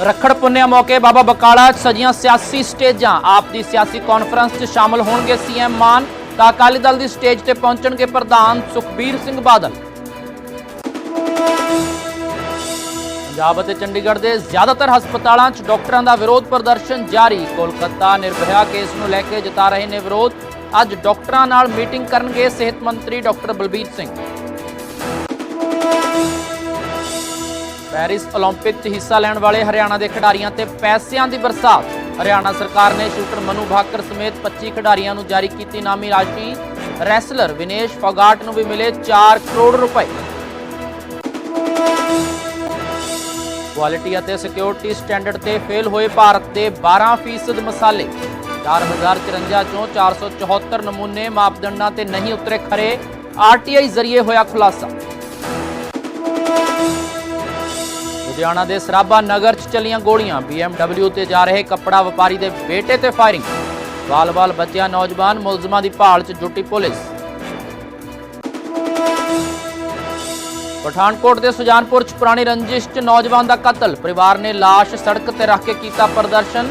ਰੱਖੜ ਪੁੰਨਿਆ ਮੌਕੇ ਬਾਬਾ ਬਕਾਲਾ ਸਜੀਆਂ ਸਿਆਸੀ ਸਟੇਜਾਂ। ਆਪ ਦੀ ਸਿਆਸੀ ਕਾਨਫਰੰਸ 'ਚ ਸ਼ਾਮਲ ਹੋਣਗੇ ਸੀਐਮ ਮਾਨ। ਤਾਂ ਅਕਾਲੀ ਦਲ ਦੀ ਸਟੇਜ ਤੇ ਪਹੁੰਚਣਗੇ ਪ੍ਰਧਾਨ ਸੁਖਬੀਰ ਸਿੰਘ ਬਾਦਲ। ਪੰਜਾਬ ਅਤੇ ਚੰਡੀਗੜ੍ਹ ਦੇ ਜ਼ਿਆਦਾਤਰ ਹਸਪਤਾਲਾਂ 'ਚ ਡਾਕਟਰਾਂ ਦਾ ਵਿਰੋਧ ਪ੍ਰਦਰਸ਼ਨ ਜਾਰੀ। ਕੋਲਕਾਤਾ ਨਿਰਭਇਆ ਕੇਸ ਨੂੰ ਲੈ ਕੇ ਜਤਾ ਰਹੇ ਨੇ ਵਿਰੋਧ। ਅੱਜ ਡਾਕਟਰਾਂ ਨਾਲ ਮੀਟਿੰਗ ਕਰਨਗੇ ਸਿਹਤ ਮੰਤਰੀ ਡਾਕਟਰ ਬਲਬੀਰ ਸਿੰਘ। ਪੈਰਿਸ 올림픽 'ਚ ਹਿੱਸਾ ਲੈਣ ਵਾਲੇ ਹਰਿਆਣਾ ਦੇ ਖਿਡਾਰੀਆਂ ਤੇ ਪੈਸਿਆਂ ਦੀ ਬਰਸਾਤ ਹਰਿਆਣਾ ਸਰਕਾਰ ਨੇ ਸ਼ੂਟਰ ਮਨੂ ਭਾਕਰ ਸਮੇਤ 25 ਖਿਡਾਰੀਆਂ ਨੂੰ ਜਾਰੀ ਕੀਤੀ ਨਾਮੀ ਰਾਸ਼ੀ ਰੈਸਲਰ ਵਿਨੇਸ਼ ਫੋਗਾਟ ਨੂੰ ਵੀ ਮਿਲੇ 4 ਕਰੋੜ ਰੁਪਏ ਕੁਆਲਿਟੀ ਅਤੇ ਸਿਕਿਉਰਿਟੀ ਸਟੈਂਡਰਡ ਤੇ ਫੇਲ ਹੋਏ ਭਾਰਤ ਦੇ 12% ਮਸਾਲੇ 4054 ਚੋਂ 474 ਨਮੂਨੇ ਮਾਪਦੰਡਾਂ ਤੇ ਨਹੀਂ ਉਤਰੇ ਖਰੇ ਆਰਟੀਆਈ ਜ਼ਰੀਏ ਹੋਇਆ ਖੁਲਾਸਾ ਲੁਧਿਆਣਾ ਦੇ ਸਰਾਭਾ ਨਗਰ 'ਚ ਚੱਲੀਆਂ ਗੋਲੀਆਂ। BMW ਤੇ ਜਾ ਰਹੇ ਕੱਪੜਾ ਵਪਾਰੀ ਦੇ ਬੇਟੇ ਤੇ ਫਾਇਰਿੰਗ। ਬਾਲ-ਬਾਲ ਬੱਚਿਆ, ਨੌਜਵਾਨ ਮੁਲਜ਼ਮਾਂ ਦੀ ਭਾਲ 'ਚ ਜੁਟੀ ਪੁਲਿਸ। ਪਠਾਨਕੋਟ ਦੇ ਸੁਜਾਨਪੁਰ 'ਚ ਪੁਰਾਣੀ ਰੰਜਿਸ਼ 'ਚ ਨੌਜਵਾਨ ਦਾ ਕਤਲ। ਪਰਿਵਾਰ ਨੇ ਲਾਸ਼ ਸੜਕ ਤੇ ਰੱਖ ਕੇ ਕੀਤਾ ਪ੍ਰਦਰਸ਼ਨ।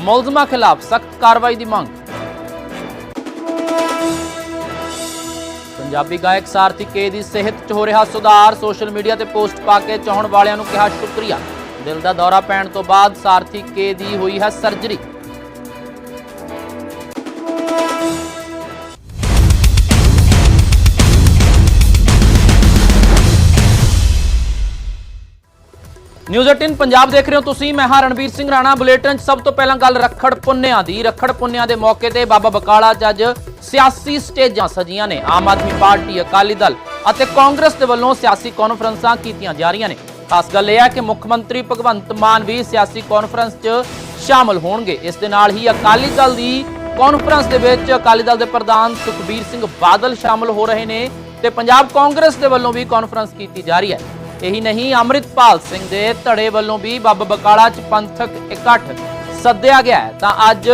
ਮੁਲਜ਼ਮਾਂ ਖਿਲਾਫ ਸਖਤ ਕਾਰਵਾਈ ਦੀ ਮੰਗ। ਪੰਜਾਬੀ ਗਾਇਕ ਸਾਰਥੀ ਕੇ ਦੀ ਸਿਹਤ 'ਚ ਹੋ ਰਿਹਾ ਸੁਧਾਰ, ਸੋਸ਼ਲ ਮੀਡੀਆ ਤੇ ਪੋਸਟ ਪਾ ਕੇ ਚਾਹਣ ਵਾਲਿਆਂ ਨੂੰ ਕਿਹਾ ਸ਼ੁਕਰੀਆ। ਦਿਲ ਦਾ ਦੌਰਾ ਪੈਣ ਤੋਂ ਬਾਅਦ ਸਾਰਥੀ ਕੇ ਦੀ ਹੋਈ ਹੈ ਸਰਜਰੀ। ਨਿਊਜ਼ 18 ਪੰਜਾਬ ਦੇਖ ਰਹੇ ਹੋ ਤੁਸੀਂ। ਮੈਂ ਹਾਂ ਰਣਵੀਰ ਸਿੰਘ ਰਾਣਾ। ਬੁਲੇਟਿਨ ਸਭ ਤੋਂ ਪਹਿਲਾਂ ਗੱਲ ਰੱਖੜ ਪੁੰਨਿਆਂ ਦੀ। ਰੱਖੜ ਪੁੰਨਿਆਂ ਦੇ ਮੌਕੇ ਤੇ ਬਾਬਾ ਬਕਾਲਾ 'ਚ ਸਿਆਸੀ ਸਟੇਜਾਂ ਸਜੀਆਂ ਨੇ। ਆਮ ਆਦਮੀ ਪਾਰਟੀ, ਅਕਾਲੀ ਦਲ ਅਤੇ ਕਾਂਗਰਸ ਦੇ ਵੱਲੋਂ ਸਿਆਸੀ ਕਾਨਫਰੰਸਾਂ ਕੀਤੀਆਂ ਜਾ ਰਹੀਆਂ ਨੇ। ਖਾਸ ਗੱਲ ਇਹ ਹੈ ਕਿ ਮੁੱਖ ਮੰਤਰੀ ਭਗਵੰਤ ਮਾਨ ਵੀ ਸਿਆਸੀ ਕਾਨਫਰੰਸ 'ਚ ਸ਼ਾਮਲ ਹੋਣਗੇ। ਇਸ ਦੇ ਨਾਲ ਹੀ ਅਕਾਲੀ ਦਲ ਦੀ ਕਾਨਫਰੰਸ ਦੇ ਵਿੱਚ ਅਕਾਲੀ ਦਲ ਦੇ ਪ੍ਰਧਾਨ ਸੁਖਬੀਰ ਸਿੰਘ ਬਾਦਲ ਸ਼ਾਮਲ ਹੋ ਰਹੇ ਨੇ ਤੇ ਪੰਜਾਬ ਕਾਂਗਰਸ ਦੇ ਵੱਲੋਂ ਵੀ ਕਾਨਫਰੰਸ ਕੀਤੀ ਜਾ ਰਹੀ ਹੈ। ਇਹੀ ਨਹੀਂ, ਅੰਮ੍ਰਿਤਪਾਲ ਸਿੰਘ ਦੇ ਧੜੇ ਵੱਲੋਂ ਵੀ ਬਾਬਾ ਬਕਾਲਾ 'ਚ ਪੰਥਕ ਇਕੱਠ ਸੱਦਿਆ ਗਿਆ ਤਾਂ ਅੱਜ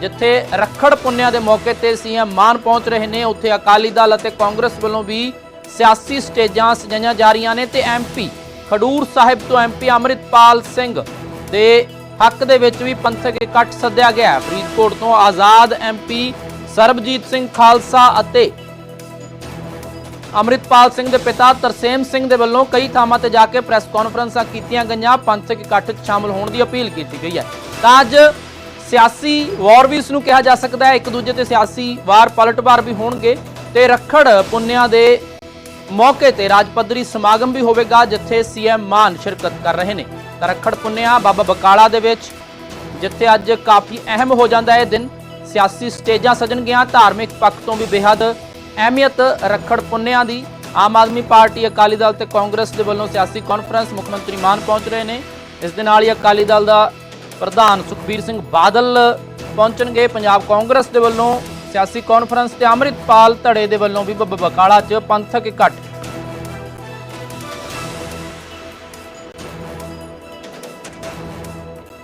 ਜਿੱਥੇ ਰੱਖੜ ਪੁੰਨਿਆ ਦੇ ਮੌਕੇ ਤੇ ਸੀਐਮ ਮਾਨ ਪਹੁੰਚ ਰਹੇ ਨੇ, ਉੱਥੇ ਅਕਾਲੀ ਦਲ ਅਤੇ ਕਾਂਗਰਸ ਵੱਲੋਂ ਵੀ ਸਿਆਸੀ ਸਟੇਜਾਂ ਸਜਾਈਆਂ ਜਾ ਰਹੀਆਂ ਨੇ ਤੇ ਐਮਪੀ ਖਡੂਰ ਸਾਹਿਬ ਤੋਂ ਐਮਪੀ ਅੰਮ੍ਰਿਤਪਾਲ ਸਿੰਘ ਦੇ ਹੱਕ ਦੇ ਵਿੱਚ ਵੀ ਪੰਥਕ ਇਕੱਠ ਸੱਦਿਆ ਗਿਆ ਫਰੀਦਕੋਟ ਤੋਂ ਆਜ਼ਾਦ ਐਮਪੀ ਸਰਬਜੀਤ ਸਿੰਘ ਖਾਲਸਾ ਅਤੇ ਅੰਮ੍ਰਿਤਪਾਲ ਸਿੰਘ ਦੇ ਪਿਤਾ ਤਰਸੇਮ ਸਿੰਘ ਦੇ ਵੱਲੋਂ ਕਈ ਥਾਵਾਂ ਤੇ ਜਾ ਕੇ ਪ੍ਰੈਸ ਕਾਨਫਰੰਸਾਂ ਕੀਤੀਆਂ ਗਈਆਂ ਪੰਥਕ ਇਕੱਠ 'ਚ ਸ਼ਾਮਲ ਹੋਣ ਦੀ ਅਪੀਲ ਕੀਤੀ ਗਈ ਹੈ। ਤਾਂ ਅੱਜ ਸਿਆਸੀ ਵਾਰ ਵੀ ਇਸ ਨੂੰ ਕਿਹਾ ਜਾ ਸਕਦਾ ਹੈ, ਇੱਕ ਦੂਜੇ ਤੇ ਸਿਆਸੀ ਵਾਰ ਪਲਟਵਾਰ ਵੀ ਹੋਣਗੇ ਤੇ ਰੱਖੜ ਪੁੰਨਿਆਂ ਦੇ ਮੌਕੇ ਤੇ ਰਾਜ ਪੱਧਰੀ ਸਮਾਗਮ ਵੀ ਹੋਵੇਗਾ, ਜਿੱਥੇ ਸੀਐਮ ਮਾਨ ਸ਼ਿਰਕਤ ਕਰ ਰਹੇ ਨੇ। ਤਾਂ ਰੱਖੜ ਪੁੰਨਿਆ, ਬਾਬਾ ਬਕਾਲਾ ਦੇ ਵਿੱਚ, ਜਿੱਥੇ ਅੱਜ ਕਾਫੀ ਅਹਿਮ ਹੋ ਜਾਂਦਾ ਹੈ ਇਹ ਦਿਨ, ਸਿਆਸੀ ਸਟੇਜਾਂ ਸਜਣਗੀਆਂ ਧਾਰਮਿਕ ਪੱਖ ਤੋਂ ਵੀ ਬੇਹੱਦ ਅਹਿਮੀਅਤ ਰੱਖੜ ਪੁੰਨਿਆਂ ਦੀ ਆਮ ਆਦਮੀ ਪਾਰਟੀ ਅਕਾਲੀ ਦਲ ਤੇ ਕਾਂਗਰਸ ਦੇ ਵੱਲੋਂ ਸਿਆਸੀ ਕਾਨਫਰੰਸ ਮੁੱਖ ਮੰਤਰੀ ਮਾਨ ਪਹੁੰਚ ਰਹੇ ਨੇ। ਇਸ ਦੇ ਨਾਲ ਹੀ ਅਕਾਲੀ ਦਲ ਦਾ ਪ੍ਰਧਾਨ ਸੁਖਬੀਰ ਸਿੰਘ ਬਾਦਲ ਪਹੁੰਚਣਗੇ। ਪੰਜਾਬ ਕਾਂਗਰਸ ਦੇ ਵੱਲੋਂ ਸਿਆਸੀ ਕਾਨਫਰੰਸ ਤੇ ਅੰਮ੍ਰਿਤਪਾਲ ਧੜੇ ਦੇ ਵੱਲੋਂ ਵੀ ਬ- ਬਕਾਲਾ 'ਚ ਪੰਥਕ ਇਕੱਠ।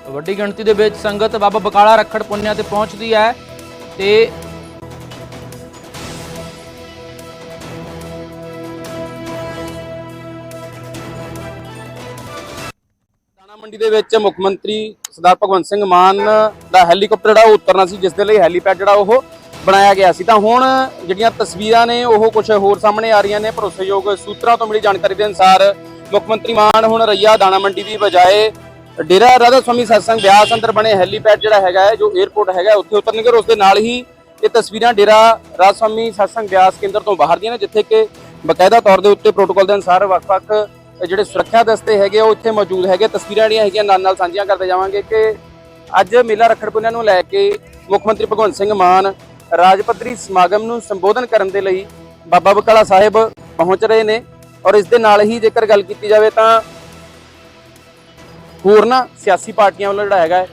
ਵੱਡੀ ਗਿਣਤੀ ਦੇ ਵਿੱਚ ਸੰਗਤ ਬਾਬਾ ਬਕਾਲਾ ਰੱਖੜ ਪੁੰਨਿਆ ਤੇ ਪਹੁੰਚਦੀ ਹੈ ਤੇ ਦਾਣਾ ਦੇ ਵਿੱਚ ਮੁੱਖ ਮੰਤਰੀ ਸਰਦਾਰ ਭਗਵੰਤ ਸਿੰਘ ਮਾਨ ਦਾ ਹੈਲੀਕਾਪਟਰ ਜਿਹੜਾ ਉਹ ਉਤਰਨਾ ਸੀ, ਜਿਸ ਦੇ ਲਈ ਹੈਲੀਪੈਡ ਜਿਹੜਾ ਉਹ ਬਣਾਇਆ ਗਿਆ ਸੀ। ਤਾਂ ਹੁਣ ਜਿਹੜੀਆਂ ਤਸਵੀਰਾਂ ਨੇ, ਉਹ ਕੁਝ ਹੋਰ ਸਾਹਮਣੇ ਆ ਰਹੀਆਂ ਨੇ। ਭਰੋਸੇਯੋਗ ਸੂਤਰਾਂ ਤੋਂ ਮਿਲੀ ਜਾਣਕਾਰੀ ਦੇ ਅਨੁਸਾਰ ਮੁੱਖ ਮੰਤਰੀ ਮਾਨ ਹੁਣ ਰਈਆ ਦਾਣਾ ਮੰਡੀ ਦੀ ਬਜਾਏ ਡੇਰਾ ਰਾਧਾ ਸਵਾਮੀ ਸਤਸੰਗ ਬਿਆਸ ਅੰਦਰ ਬਣੇ ਹੈਲੀਪੈਡ ਜਿਹੜਾ ਹੈਗਾ ਹੈ, ਜੋ 에ਅਰਪੋਰਟ ਹੈਗਾ ਉੱਥੇ ਉਤਰਨਗੇ ਔਰ ਉਸ ਦੇ ਨਾਲ ਹੀ ਇਹ ਤਸਵੀਰਾਂ ਡੇਰਾ ਰਾਧਾ ਸਵਾਮੀ ਸਤਸੰਗ ਬਿਆਸ ਕੇਂਦਰ ਤੋਂ ਬਾਹਰ ਦੀਆਂ ਨੇ, ਜਿੱਥੇ ਕਿ ਬਕਾਇਦਾ ਤੌਰ ਦੇ ਉੱਤੇ ਪ੍ਰੋਟੋਕਾਲ ਦੇ ਅਨੁਸਾਰ ਵੱਖ-ਵੱਖ ਜਿਹੜੇ ਸੁਰੱਖਿਆ ਦਸਤੇ ਹੈਗੇ ਆ, ਉਹ ਇੱਥੇ ਮੌਜੂਦ ਹੈਗੇ ਤਸਵੀਰਾਂ ਜਿਹੜੀਆਂ ਹੈਗੀਆਂ ਨਾਲ ਨਾਲ ਸਾਂਝੀਆਂ ਕਰਦੇ ਜਾਵਾਂਗੇ ਕਿ ਅੱਜ ਮੇਲਾ ਰੱਖੜ ਪੁੰਨਿਆ ਨੂੰ ਲੈ ਕੇ ਮੁੱਖ ਮੰਤਰੀ ਭਗਵੰਤ ਸਿੰਘ ਮਾਨ ਰਾਜ ਪੱਧਰੀ ਸਮਾਗਮ ਨੂੰ ਸੰਬੋਧਨ ਕਰਨ ਦੇ ਲਈ ਬਾਬਾ ਬਕਾਲਾ ਸਾਹਿਬ ਪਹੁੰਚ ਰਹੇ ਨੇ। ਔਰ ਇਸ ਦੇ ਨਾਲ ਹੀ ਜੇਕਰ ਗੱਲ ਕੀਤੀ ਜਾਵੇ ਤਾਂ ਹੋਰਨਾਂ ਸਿਆਸੀ ਪਾਰਟੀਆਂ ਵੱਲੋਂ ਜਿਹੜਾ ਹੈਗਾ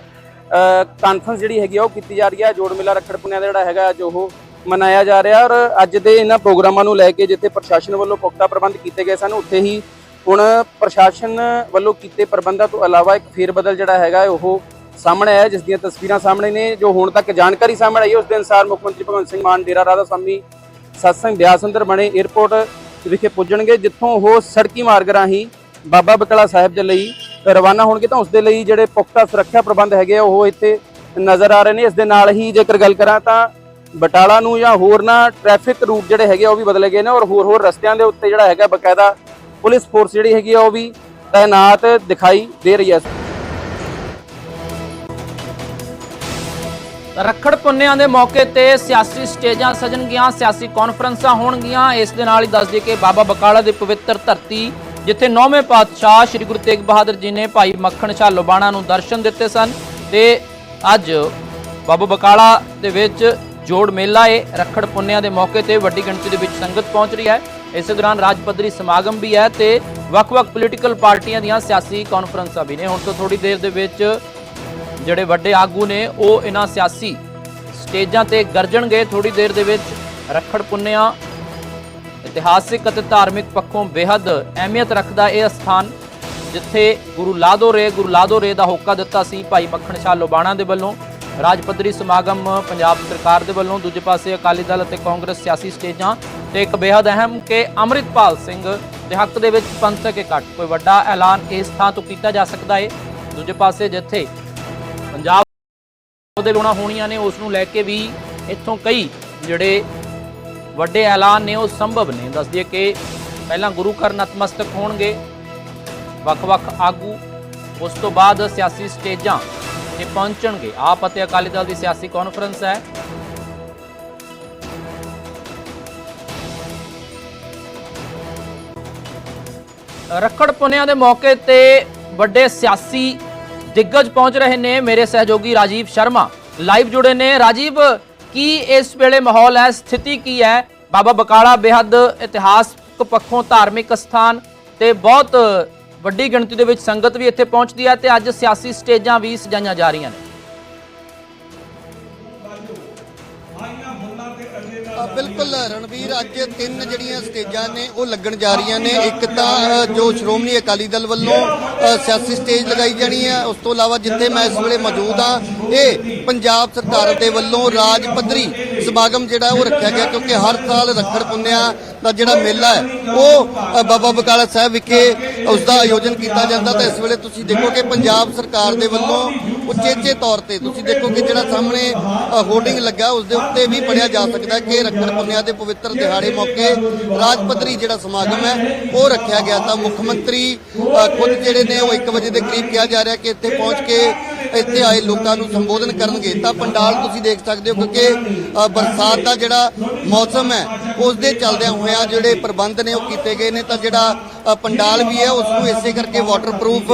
ਕਾਨਫਰੰਸ ਜਿਹੜੀ ਹੈਗੀ ਆ ਉਹ ਕੀਤੀ ਜਾ ਰਹੀ ਹੈ ਜੋੜ ਮੇਲਾ ਰੱਖੜ ਪੁੰਨਿਆ ਦਾ ਜਿਹੜਾ ਹੈਗਾ ਅੱਜ ਉਹ ਮਨਾਇਆ ਜਾ ਰਿਹਾ। ਔਰ ਅੱਜ ਦੇ ਇਹਨਾਂ ਪ੍ਰੋਗਰਾਮਾਂ ਨੂੰ ਲੈ ਕੇ ਜਿੱਥੇ ਪ੍ਰਸ਼ਾਸਨ ਵੱਲੋਂ ਪੁਖਤਾ ਪ੍ਰਬੰਧ ਕੀਤੇ ਗਏ ਸਨ ਉੱਥੇ ਹੀ ਹੁਣ ਪ੍ਰਸ਼ਾਸਨ ਵੱਲੋਂ ਕੀਤੇ ਪ੍ਰਬੰਧਾਂ ਤੋਂ ਇਲਾਵਾ ਇੱਕ ਫੇਰ ਬਦਲ ਜਿਹੜਾ ਹੈਗਾ ਉਹ ਸਾਹਮਣੇ ਆਇਆ, ਜਿਸ ਦੀਆਂ ਤਸਵੀਰਾਂ ਸਾਹਮਣੇ ਨੇ, ਜੋ ਹੁਣ ਤੱਕ ਜਾਣਕਾਰੀ ਸਾਹਮਣੇ ਆਈ ਹੈ। ਉਸ ਦੇ ਅਨੁਸਾਰ ਮੁੱਖ ਮੰਤਰੀ ਭਗਵੰਤ ਸਿੰਘ ਮਾਨ, ਡੇਰਾ ਰਾਧਾ ਸਵਾਮੀ ਸਤਸੰਗ ਬਿਆਸ ਅੰਦਰ ਬਣੇ 에ਅਰਪੋਰਟ ਵਿਖੇ ਪੁੱਜਣਗੇ, ਜਿੱਥੋਂ ਉਹ ਸੜਕੀ ਮਾਰਗ ਰਾਹੀਂ ਬਾਬਾ ਬਕਲਾ ਸਾਹਿਬ ਦੇ ਲਈ ਰਵਾਨਾ ਹੋਣਗੇ। ਤਾਂ ਉਸ ਦੇ ਲਈ ਜਿਹੜੇ ਪੁਖਤਾ ਸੁਰੱਖਿਆ ਪ੍ਰਬੰਧ ਹੈਗੇ ਆ, ਉਹ ਇੱਥੇ ਨਜ਼ਰ ਆ ਰਹੇ ਨੇ। ਇਸ ਦੇ ਨਾਲ ਹੀ ਜੇਕਰ ਗੱਲ ਕਰਾਂ ਤਾਂ ਬਟਾਲਾ ਨੂੰ ਜਾਂ ਹੋਰ ਨਾ ਟ੍ਰੈਫਿਕ ਰੂਟ ਜਿਹੜੇ ਹੈਗੇ ਆ, ਉਹ ਵੀ ਬਦਲੇ ਗਏ ਨੇ ਔਰ ਹੋਰ ਹੋਰ ਰਸਤਿਆਂ ਦੇ ਉੱਤੇ ਜਿਹੜਾ ਹੈਗਾ ਬਕਾਇਦਾ ਪੁਲਿਸ ਫੋਰਸ ਜਿਹੜੀ ਹੈਗੀ ਆ ਉਹ ਵੀ ਤਾਇਨਾਤ ਦਿਖਾਈ ਦੇ ਰਹੀ ਹੈ। ਰੱਖੜ ਪੁੰਨਿਆਂ ਦੇ ਮੌਕੇ ਤੇ ਸਿਆਸੀ ਸਟੇਜਾਂ ਸਜਣਗੀਆਂ ਸਿਆਸੀ ਕਾਨਫਰੰਸਾਂ ਹੋਣਗੀਆਂ। ਇਸ ਦੇ ਨਾਲ ਹੀ ਦੱਸ ਦਈਏ ਕਿ ਬਾਬਾ ਬਕਾਲਾ ਦੀ ਪਵਿੱਤਰ ਧਰਤੀ, ਜਿੱਥੇ ਨੌਵੇਂ ਪਾਤਸ਼ਾਹ ਸ੍ਰੀ ਗੁਰੂ ਤੇਗ ਬਹਾਦਰ ਜੀ ਨੇ ਭਾਈ ਮੱਖਣ ਸ਼ਾਹ ਲੋਬਾਣਾ ਨੂੰ ਦਰਸ਼ਨ ਦਿੱਤੇ ਸਨ ਤੇ ਅੱਜ ਬਾਬਾ ਬਕਾਲਾ ਦੇ ਵਿੱਚ ਜੋੜ ਮੇਲਾ ਏ। ਰੱਖੜ ਪੁੰਨਿਆਂ ਦੇ ਮੌਕੇ ਤੇ ਵੱਡੀ ਗਿਣਤੀ ਦੇ ਵਿੱਚ ਸੰਗਤ ਪਹੁੰਚ ਰਹੀ ਹੈ। ਇਸੇ ਦੌਰਾਨ ਰਾਜ ਪੱਧਰੀ ਸਮਾਗਮ ਵੀ ਹੈ ਤੇ ਵੱਖ-ਵੱਖ ਪੋਲੀਟੀਕਲ ਪਾਰਟੀਆਂ ਦੀਆਂ ਸਿਆਸੀ ਕਾਨਫਰੰਸਾਂ ਵੀ ਨੇ। ਹੁਣ ਤੋਂ ਥੋੜੀ ਦੇਰ ਦੇ ਵਿੱਚ ਜਿਹੜੇ ਵੱਡੇ ਆਗੂ ਨੇ, ਉਹ ਇਹਨਾਂ ਸਿਆਸੀ ਸਟੇਜਾਂ ਤੇ ਗਰਜਣਗੇ। ਥੋੜੀ ਦੇਰ ਦੇ ਵਿੱਚ ਰੱਖੜ ਪੁੰਨਿਆ, ਇਤਿਹਾਸਿਕ ਅਤੇ ਧਾਰਮਿਕ ਪੱਖੋਂ ਬੇहद ਅਹਿਮੀਅਤ ਰੱਖਦਾ ਇਹ ਸਥਾਨ ਜਿੱਥੇ ਗੁਰੂ ਲਾਦੋ ਰੇ ਗੁਰੂ ਲਾਦੋ ਰੇ ਦਾ ਹੋਕਾ ਦਿੱਤਾ ਸੀ ਭਾਈ ਮੱਖਣ ਸ਼ਾਹ ਲੋਬਾਣਾ ਦੇ ਵੱਲੋਂ। ਰਾਜ ਪੱਧਰੀ ਸਮਾਗਮ ਪੰਜਾਬ ਸਰਕਾਰ ਦੇ ਵੱਲੋਂ। ਦੂਜੇ ਪਾਸੇ ਅਕਾਲੀ ਦਲ ਅਤੇ ਕਾਂਗਰਸ ਸਿਆਸੀ ਸਟੇਜਾਂ ਤੇ ਇੱਕ ਬੇहद ਅਹਿਮ ਕਿ ਅੰਮ੍ਰਿਤਪਾਲ ਸਿੰਘ ਦੇ ਹੱਕ ਦੇ ਵਿੱਚ ਪੰਥਕ ਇਕੱਠ। ਕੋਈ ਵੱਡਾ ਐਲਾਨ ਇਸ ਥਾਂ ਤੋਂ ਕੀਤਾ ਜਾ ਸਕਦਾ ਹੈ ਦੂਜੇ ਪਾਸੇ ਜਿੱਥੇ ਪੰਜਾਬ ਦੇ ਲੋਣਾ ਹੋਣੀਆਂ ਨੇ, ਉਸ ਨੂੰ ਲੈ ਕੇ ਵੀ ਇੱਥੋਂ ਕਈ ਜਿਹੜੇ ਵੱਡੇ ਐਲਾਨ ਨੇ, ਉਹ ਸੰਭਵ ਨੇ। ਦੱਸ ਦਈਏ ਕਿ ਪਹਿਲਾਂ ਗੁਰੂ ਘਰ ਨਤਮਸਤਕ ਹੋਣਗੇ। ਵੱਖ-ਵੱਖ ਆਗੂ, ਉਸ ਤੋਂ ਬਾਅਦ ਸਿਆਸੀ ਸਟੇਜਾਂ ਤੇ ਪਹੁੰਚਣਗੇ। ਆਪ ਅਤੇ ਅਕਾਲੀ ਦਲ ਦੀ ਸਿਆਸੀ ਕਾਨਫਰੰਸ ਹੈ। ਰੱਖੜ ਪੁੰਨਿਆਂ ਦੇ ਮੌਕੇ ਤੇ ਵੱਡੇ ਸਿਆਸੀ ਦਿੱਗਜ ਪਹੁੰਚ ਰਹੇ ਨੇ ਮੇਰੇ ਸਹਿਯੋਗੀ ਰਾਜੀਵ ਸ਼ਰਮਾ। ਲਾਈਵ ਜੁੜੇ ਨੇ। ਰਾਜੀਵ, ਕੀ ਇਸ ਵੇਲੇ ਮਾਹੌਲ ਹੈ? ਸਥਿਤੀ ਕੀ ਹੈ? ਬਾਬਾ ਬਕਾਲਾ ਬੇਹੱਦ ਇਤਿਹਾਸਕ ਪੱਖੋਂ ਧਾਰਮਿਕ ਸਥਾਨ ਤੇ ਬਹੁਤ ਵੱਡੀ ਗਿਣਤੀ ਦੇ ਵਿੱਚ ਸੰਗਤ ਵੀ ਇੱਥੇ ਪਹੁੰਚਦੀ ਹੈ ਤੇ ਅੱਜ ਸਿਆਸੀ ਸਟੇਜਾਂ ਵੀ ਸਜਾਈਆਂ ਜਾ ਰਹੀਆਂ ਨੇ। ਬਿਲਕੁਲ ਰਣਵੀਰ, ਅੱਜ ਤਿੰਨ ਜਿਹੜੀਆਂ ਸਟੇਜਾਂ ਨੇ, ਉਹ ਲੱਗਣ ਜਾ ਰਹੀਆਂ ਨੇ। ਇੱਕ ਤਾਂ ਜੋ ਸ਼੍ਰੋਮਣੀ ਅਕਾਲੀ ਦਲ ਵੱਲੋਂ ਸਿਆਸੀ ਸਟੇਜ ਲਗਾਈ ਜਾਣੀ ਹੈ ਉਸ ਤੋਂ ਇਲਾਵਾ ਜਿੱਥੇ ਮੈਂ ਇਸ ਵੇਲੇ ਮੌਜੂਦ ਹਾਂ ਇਹ ਪੰਜਾਬ ਸਰਕਾਰ ਦੇ ਵੱਲੋਂ ਰਾਜ ਪੱਧਰੀ ਸਮਾਗਮ ਜਿਹੜਾ ਉਹ ਰੱਖਿਆ ਗਿਆ, ਕਿਉਂਕਿ ਹਰ ਸਾਲ ਰੱਖੜ ਪੁੰਨਿਆ ਦਾ ਜਿਹੜਾ ਮੇਲਾ ਹੈ, ਉਹ ਬਾਬਾ ਬਕਾਲਾ ਸਾਹਿਬ ਵਿਖੇ ਉਸ ਦਾ ਆਯੋਜਨ ਕੀਤਾ ਜਾਂਦਾ ਤਾਂ ਇਸ ਵੇਲੇ ਤੁਸੀਂ ਦੇਖੋ ਕਿ ਪੰਜਾਬ ਸਰਕਾਰ ਦੇ ਵੱਲੋਂ ਉਚੇਚੇ ਤੌਰ ਤੇ ਤੁਸੀਂ ਦੇਖੋ ਕਿ ਜਿਹੜਾ ਸਾਹਮਣੇ ਹੋਰਡਿੰਗ ਲੱਗਾ ਉਸ ਦੇ ਉੱਤੇ ਵੀ ਪੜਿਆ ਜਾ ਸਕਦਾ ਕਿ ਰੱਖੜ ਪੁੰਨਿਆ ਦੇ ਪਵਿੱਤਰ ਦਿਹਾੜੇ ਮੌਕੇ ਰਾਜ ਪੱਧਰੀ ਜਿਹੜਾ ਸਮਾਗਮ ਹੈ, ਉਹ ਰੱਖਿਆ ਗਿਆ ਤਾਂ ਮੁੱਖ ਮੰਤਰੀ ਖੁਦ ਜਿਹੜੇ ਨੇ ਉਹ 1 ਵਜੇ ਦੇ ਕਰੀਬ ਕਿਹਾ ਜਾ ਰਿਹਾ ਕਿ ਇੱਥੇ ਪਹੁੰਚ ਕੇ ਇੱਥੇ ਆਏ ਲੋਕਾਂ ਨੂੰ ਸੰਬੋਧਨ ਕਰਨਗੇ ਤਾਂ ਪੰਡਾਲ ਤੁਸੀਂ ਦੇਖ ਸਕਦੇ ਹੋ ਕਿਉਂਕਿ ਬਰਸਾਤ ਦਾ ਜਿਹੜਾ ਮੌਸਮ ਹੈ ਉਸ ਦੇ ਚੱਲਦਿਆਂ ਹੋਇਆਂ ਜਿਹੜੇ ਪ੍ਰਬੰਧ ਨੇ ਉਹ ਕੀਤੇ ਗਏ ਨੇ ਤਾਂ ਜਿਹੜਾ ਪੰਡਾਲ ਵੀ ਹੈ ਉਸ ਨੂੰ ਇਸੇ ਕਰਕੇ ਵਾਟਰਪ੍ਰੂਫ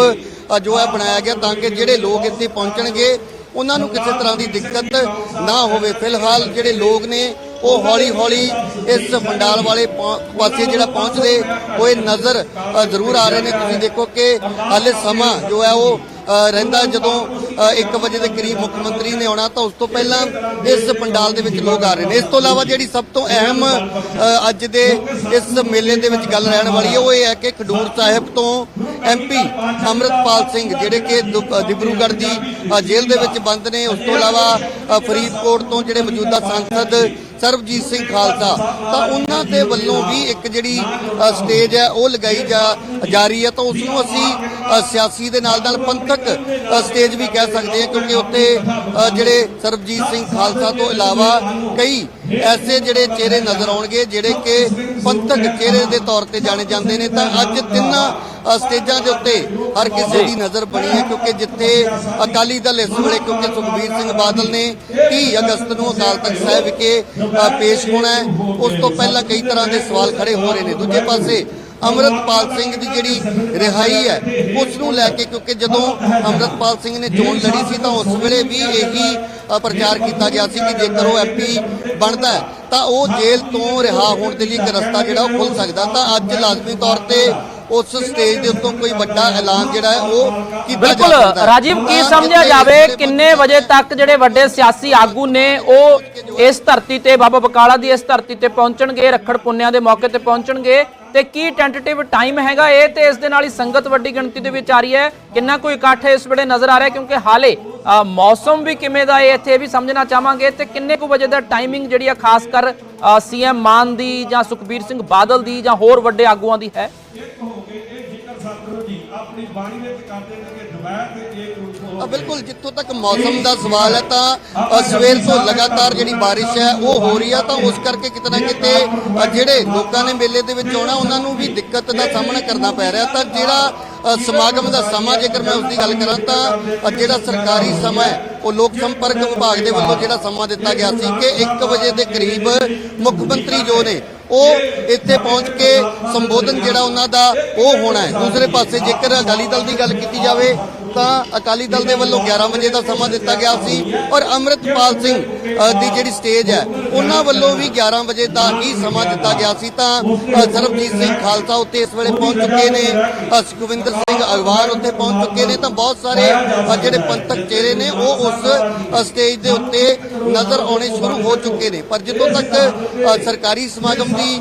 ਅ, ਜੋ ਹੈ ਬਣਾਇਆ ਗਿਆ ਤਾਂ ਕਿ ਜਿਹੜੇ ਲੋਕ ਇੱਥੇ ਪਹੁੰਚਣਗੇ ਉਹਨਾਂ ਨੂੰ ਕਿਸੇ ਤਰ੍ਹਾਂ ਦੀ ਦਿੱਕਤ ਨਾ ਹੋਵੇ। ਫਿਲਹਾਲ ਜਿਹੜੇ ਲੋਕ ਨੇ ਉਹ ਹੌਲੀ ਹੌਲੀ ਇਸ ਪੰਡਾਲ ਵਾਲੇ ਪਹੁੰ- ਪਾਸੇ ਜਿਹੜਾ ਪਹੁੰਚਦੇ ਹੋਏ ਨਜ਼ਰ ਜ਼ਰੂਰ ਆ ਰਹੇ ਨੇ। ਤੁਸੀਂ ਦੇਖੋ ਕਿ ਹਾਲੇ ਸਮਾਂ ਜੋ ਹੈ ਉਹ ਰਹਿੰਦਾ ਜਦੋਂ 1 ਵਜੇ ਦੇ ਕਰੀਬ ਮੁੱਖ ਮੰਤਰੀ ਨੇ ਆਉਣਾ, ਤਾਂ ਉਸ ਤੋਂ ਪਹਿਲਾਂ ਇਸ ਪੰਡਾਲ ਦੇ ਵਿੱਚ ਲੋਕ ਆ ਰਹੇ ਨੇ। ਇਸ ਤੋਂ ਇਲਾਵਾ ਜਿਹੜੀ ਸਭ ਤੋਂ ਅਹਿਮ ਅੱਜ ਦੇ ਇਸ ਮੇਲੇ ਦੇ ਵਿੱਚ ਗੱਲ ਰਹਿਣ ਵਾਲੀ ਹੈ, ਉਹ ਇਹ ਹੈ ਕਿ ਖਡੂਰ ਸਾਹਿਬ ਤੋਂ ਐਮਪੀ ਅੰਮ੍ਰਿਤਪਾਲ ਸਿੰਘ, ਜਿਹੜੇ ਕਿ ਦੁ- ਡਿਬਰੂਗੜ੍ਹ ਦੀ ਜੇਲ੍ਹ ਦੇ ਵਿੱਚ ਬੰਦ ਨੇ, ਉਸ ਤੋਂ ਇਲਾਵਾ ਫਰੀਦਕੋਟ ਤੋਂ ਜਿਹੜੇ ਮੌਜੂਦਾ ਸੰਸਦ ਸਰਬਜੀਤ ਸਿੰਘ ਖਾਲਸਾ। ਤਾਂ ਉਹਨਾਂ ਦੇ ਵੱਲੋਂ ਵੀ ਇੱਕ ਜਿਹੜੀ ਸਟੇਜ ਹੈ, ਉਹ ਲਗਾਈ ਜਾ ਜਾ ਰਹੀ ਹੈ। ਤਾਂ ਉਸ ਨੂੰ ਅਸੀਂ ਸਿਆਸੀ ਦੇ ਨਾਲ ਨਾਲ ਪੰਥਕ ਸਟੇਜ ਵੀ ਕਹਿ ਸਕਦੇ ਹਾਂ, ਕਿਉਂਕਿ ਉੱਤੇ ਜਿਹੜੇ ਸਰਬਜੀਤ ਸਿੰਘ ਖਾਲਸਾ ਤੋਂ ਇਲਾਵਾ ਕਈ ਐਸੇ ਜਿਹੜੇ ਚਿਹਰੇ ਨਜ਼ਰ ਆਉਣਗੇ, ਜਿਹੜੇ ਕਿ ਪੰਥਕ ਚਿਹਰੇ ਦੇ ਤੌਰ ਤੇ ਜਾਣੇ ਜਾਂਦੇ ਨੇ। ਤਾਂ ਅੱਜ ਤਿੰਨਾਂ ਸਟੇਜਾਂ ਦੇ ਉੱਤੇ ਹਰ ਕਿਸੇ ਦੀ ਨਜ਼ਰ ਬਣੀ ਹੈ ਕਿਉਂਕਿ ਜਿੱਥੇ ਅਕਾਲੀ ਦਲ ਇਸ ਵੇਲੇ ਕਿਉਂਕਿ ਸੁਖਬੀਰ ਸਿੰਘ ਬਾਦਲ ਨੇ 30 ਅਗਸਤ ਨੂੰ ਅਕਾਲ ਤਖਤ ਸਾਹਿਬ ਵਿਖੇ ਪੇਸ਼ ਹੋਣਾ ਹੈ। ਉਸ ਤੋਂ ਪਹਿਲਾਂ ਕਈ ਤਰ੍ਹਾਂ ਦੇ ਸਵਾਲ ਖੜੇ ਹੋ ਰਹੇ ਨੇ। ਦੂਜੇ ਪਾਸੇ ਅਮਰਤਪਾਲ ਸਿੰਘ ਦੀ ਜਿਹੜੀ ਰਿਹਾਈ ਹੈ ਉਸ ਨੂੰ ਲੈ ਕੇ ਕਿਉਂਕਿ ਜਦੋਂ ਅਮਰਤਪਾਲ ਸਿੰਘ ਨੇ ਚੋਣ ਲੜੀ ਸੀ ਤਾਂ ਉਸ ਵੇਲੇ ਵੀ ਇਹੀ ਪ੍ਰਚਾਰ ਕੀਤਾ ਗਿਆ ਸੀ ਕਿ ਜੇਕਰ ਉਹ ਐਮਪੀ ਬਣਦਾ ਤਾਂ ਉਹ ਜੇਲ੍ਹ ਤੋਂ ਰਿਹਾ ਹੋਣ ਦੇ ਲਈ ਇੱਕ ਰਸਤਾ ਜਿਹੜਾ ਉਹ ਖੁੱਲ ਸਕਦਾ। ਤਾਂ ਅੱਜ ਲਾਜ਼ਮੀ ਤੌਰ ਤੇ ਉਸ ਸਟੇਜ ਦੇ ਉੱਤੋਂ ਕੋਈ ਵੱਡਾ ਐਲਾਨ ਜਿਹੜਾ ਹੈ ਉਹ ਕੀਤਾ ਬਿਲਕੁਲ। ਰਾਜੀਵ ਕੀ ਸਮਝਿਆ ਜਾਵੇ ਕਿੰਨੇ ਵਜੇ ਤੱਕ ਜਿਹੜੇ ਵੱਡੇ ਸਿਆਸੀ ਆਗੂ ਨੇ ਉਹ ਇਸ ਧਰਤੀ ਤੇ ਬਾਬਾ ਬਕਾਲਾ ਦੀ ਇਸ ਧਰਤੀ ਤੇ ਪਹੁੰਚਣਗੇ, ਰੱਖੜ ਪੁੰਨਿਆਂ ਦੇ ਮੌਕੇ ਤੇ ਪਹੁੰਚਣਗੇ। ਤੇ ਕੀ ਟੈਂਟੇਟਿਵ ਟਾਈਮ ਹੈਗਾ ਇਹ? ਤੇ ਇਸ ਦੇ ਨਾਲ ਹੀ ਸੰਗਤ ਵੱਡੀ ਗਿਣਤੀ ਦੇ ਵਿੱਚ ਆ ਰਹੀ ਹੈ। ਕਿੰਨਾ ਕੋਈ ਇਕੱਠ ਇਸ ਵੇਲੇ ਨਜ਼ਰ ਆ ਰਿਹਾ ਕਿਉਂਕਿ ਹਾਲੇ ਮੌਸਮ ਵੀ ਕਿਵੇਂ ਦਾ ਹੈ, ਇੱਥੇ ਇਹ ਵੀ ਸਮਝਣਾ ਚਾਹਾਂਗੇ। ਤੇ ਕਿੰਨੇ ਕੁ ਵਜੇ ਦਾ ਟਾਈਮਿੰਗ ਜਿਹੜੀ ਆ, ਖਾਸ ਕਰ ਸੀਐਮ ਮਾਨ ਦੀ ਜਾਂ ਸੁਖਬੀਰ ਸਿੰਘ ਬਾਦਲ ਦੀ ਜਾਂ ਹੋਰ ਵੱਡੇ ਆਗੂਆਂ ਦੀ ਹੈ? ਬਾਣੀ ਵਿੱਚ ਕਰਦੇ ਨੇ ਕਿ ਦੁਪਹਿਰ ਤੇ ਇੱਕ ਰੂਪ ਅ, ਹੋ ਬਿਲਕੁਲ, ਜਿੱਥੋਂ ਤੱਕ ਮੌਸਮ ਦਾ ਸਵਾਲ ਹੈ ਤਾਂ ਸਵੇਰ ਤੋਂ ਲਗਾਤਾਰ ਜਿਹੜੀ ਬਾਰਿਸ਼ ਹੈ, ਉਹ ਹੋ ਰਹੀ ਹੈ ਤਾਂ ਉਸ ਕਰਕੇ ਕਿਤੇ ਨਾ ਕਿਤੇ ਜਿਹੜੇ ਲੋਕਾਂ ਨੇ ਮੇਲੇ ਦੇ ਵਿੱਚ ਆਉਣਾ, ਉਹਨਾਂ ਨੂੰ ਵੀ ਦਿੱਕਤ ਦਾ ਸਾਹਮਣਾ ਕਰਨਾ ਪੈ ਰਿਹਾ। ਤਾਂ ਜਿਹੜਾ ਸਮਾਗਮ ਦਾ ਸਮਾਂ, ਜੇਕਰ ਮੈਂ ਉਸ ਦੀ ਗੱਲ ਕਰਾਂ, ਤਾਂ ਜਿਹੜਾ ਸਰਕਾਰੀ ਸਮਾਂ ਹੈ, ਉਹ ਲੋਕ ਸੰਪਰਕ ਵਿਭਾਗ ਦੇ ਵੱਲੋਂ ਜਿਹੜਾ ਸਮਾਂ ਦਿੱਤਾ ਗਿਆ ਸੀ ਕਿ 1 ਵਜੇ ਦੇ ਕਰੀਬ ਮੁੱਖ ਮੰਤਰੀ ਜੋ ਨੇ, ਉਹ ਇੱਥੇ ਪਹੁੰਚ ਕੇ ਸੰਬੋਧਨ ਜਿਹੜਾ ਉਹਨਾਂ ਦਾ, ਉਹ ਹੋਣਾ ਹੈ। ਦੂਸਰੇ ਪਾਸੇ ਜੇਕਰ ਅਕਾਲੀ ਦਲ ਦੀ ਗੱਲ ਕੀਤੀ ਜਾਵੇ ਤਾਂ ਅਕਾਲੀ ਦਲ ਦੇ ਵੱਲੋਂ 11 ਵਜੇ ਦਾ ਸਮਾਂ ਦਿੱਤਾ ਗਿਆ ਸੀ ਔਰ ਅੰਮ੍ਰਿਤਪਾਲ ਸਿੰਘ ਦੀ ਜਿਹੜੀ ਸਟੇਜ ਹੈ, ਉਹਨਾਂ ਵੱਲੋਂ ਵੀ 11 ਵਜੇ ਦਾ ਹੀ ਸਮਾਂ ਦਿੱਤਾ ਗਿਆ ਸੀ। ਤਾਂ ਸਰਬਜੀਤ ਸਿੰਘ ਖਾਲਸਾ ਉੱਤੇ ਇਸ ਵੇਲੇ ਪਹੁੰਚ ਚੁੱਕੇ ਨੇ। ਸੁਖਵਿੰਦਰ ਸਿੰਘ ਅਗਵਾਨ ਉੱਤੇ ਪਹੁੰਚ ਚੁੱਕੇ ਨੇ। ਤਾਂ ਬਹੁਤ ਸਾਰੇ ਜਿਹੜੇ ਪੰਥਕ ਚਿਹਰੇ ਨੇ, ਉਹ ਉਸ ਸਟੇਜ ਦੇ ਉੱਤੇ ਨਜ਼ਰ ਆਉਣੇ ਸ਼ੁਰੂ ਹੋ ਚੁੱਕੇ ਨੇ। ਪਰ ਜਦੋਂ ਤੱਕ ਸਰਕਾਰੀ ਸਮਾਗਮ ਦੀ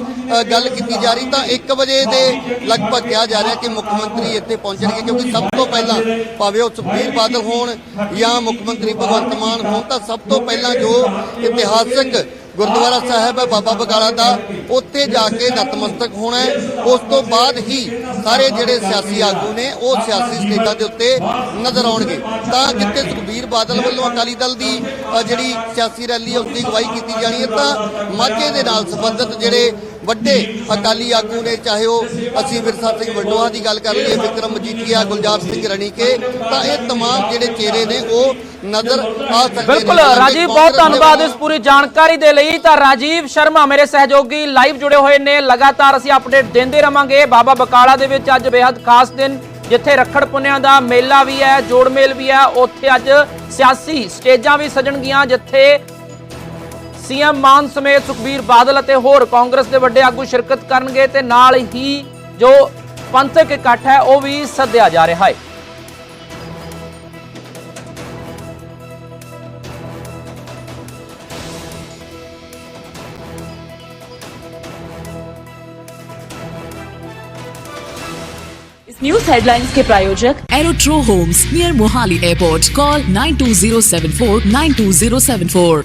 ਗੱਲ ਕੀਤੀ ਜਾ ਰਹੀ, ਤਾਂ 1 ਵਜੇ ਦੇ ਲਗਭਗ ਕਿਹਾ ਜਾ ਰਿਹਾ ਕਿ ਮੁੱਖ ਮੰਤਰੀ ਇੱਥੇ ਪਹੁੰਚਣਗੇ ਕਿਉਂਕਿ ਸਭ ਤੋਂ ਪਹਿਲਾਂ ਭਾਵੇਂ ਉਹ ਸੁਖਬੀਰ ਬਾਦਲ ਹੋਣ ਜਾਂ ਮੁੱਖ ਮੰਤਰੀ ਭਗਵੰਤ ਮਾਨ ਹੋਣ, ਤਾਂ ਸਭ ਤੋਂ ਪਹਿਲਾਂ ਜੋ ਇਤਿਹਾਸਕ ਗੁਰਦੁਆਰਾ ਸਾਹਿਬ ਹੈ ਬਾਬਾ ਬਕਾਲਾ ਦਾ, ਉੱਥੇ ਜਾ ਕੇ ਨਤਮਸਤਕ ਹੋਣਾ ਹੈ। ਉਸ ਤੋਂ ਬਾਅਦ ਹੀ ਸਾਰੇ ਜਿਹੜੇ ਸਿਆਸੀ ਆਗੂ ਨੇ, ਉਹ ਸਿਆਸੀ ਸਟੇਟਾਂ ਦੇ ਉੱਤੇ ਨਜ਼ਰ ਆਉਣਗੇ। ਤਾਂ ਜਿੱਥੇ ਸੁਖਬੀਰ ਬਾਦਲ ਵੱਲੋਂ ਅਕਾਲੀ ਦਲ ਦੀ ਜਿਹੜੀ ਸਿਆਸੀ ਰੈਲੀ ਹੈ ਉਸ ਦੀ ਅਗਵਾਈ ਕੀਤੀ ਜਾਣੀ ਹੈ, ਤਾਂ ਮਾਝੇ ਦੇ ਨਾਲ ਸੰਬੰਧਿਤ ਜਿਹੜੇ ਵੱਡੇ ਅਕਾਲੀ ਆਗੂ ਨੇ ਚਾਹੇ ਉਹ ਅਸੀਂ ਵਿਰਸਾ ਸਿੰਘ ਵੰਡੋਆ ਦੀ ਗੱਲ ਕਰ ਲਈਏ ਵਿਕਰਮ ਮਜੀਠੀਆ ਗੁਲਜਾਰ ਸਿੰਘ ਰਣੀਕੇ ਤਾਂ ਇਹ तमाम ਜਿਹੜੇ ਚਿਹਰੇ ਨੇ ਉਹ ਨਜ਼ਰ ਆ ਸਕਦੇ ਨੇ। ਬਿਲਕੁਲ ਰਾਜੀਵ ਬਹੁਤ ਧੰਨਵਾਦ ਇਸ ਪੂਰੀ ਜਾਣਕਾਰੀ ਦੇ ਲਈ। ਤਾਂ ਰਾਜੀਵ ਸ਼ਰਮਾ ਮੇਰੇ ਸਹਿਯੋਗੀ ਲਾਈਵ ਜੁੜੇ ਹੋਏ ਨੇ। ਲਗਾਤਾਰ ਅਸੀਂ ਅਪਡੇਟ ਦਿੰਦੇ ਰਵਾਂਗੇ। ਬਾਬਾ ਬਕਾਲਾ ਦੇ ਵਿੱਚ ਅੱਜ ਬੇहद ਖਾਸ ਦਿਨ ਜਿੱਥੇ ਰੱਖੜ ਪੁੰਨਿਆ ਦਾ ਮੇਲਾ ਵੀ ਹੈ ਜੋੜ ਮੇਲ ਵੀ ਹੈ। ਉੱਥੇ ਅੱਜ ਸਿਆਸੀ ਸਟੇਜਾਂ ਵੀ ਸਜਣਗੀਆਂ ਜਿੱਥੇ ਸੀਐਮ ਮਾਨ ਸਮੇਤ ਸੁਖਬੀਰ ਬਾਦਲ ਅਤੇ ਹੋਰ ਕਾਂਗਰਸ ਦੇ ਵੱਡੇ ਆਗੂ ਸ਼ਿਰਕਤ ਕਰਨਗੇ ਤੇ ਨਾਲ ਹੀ ਜੋ ਪੰਥਕ ਇਕੱਠ ਹੈ ਉਹ ਵੀ ਸੱਦਿਆ ਜਾ ਰਿਹਾ ਹੈ इस न्यूज हेडलाइंस के प्रायोजक Aerotro Homes near Mohali Airport. Call 92074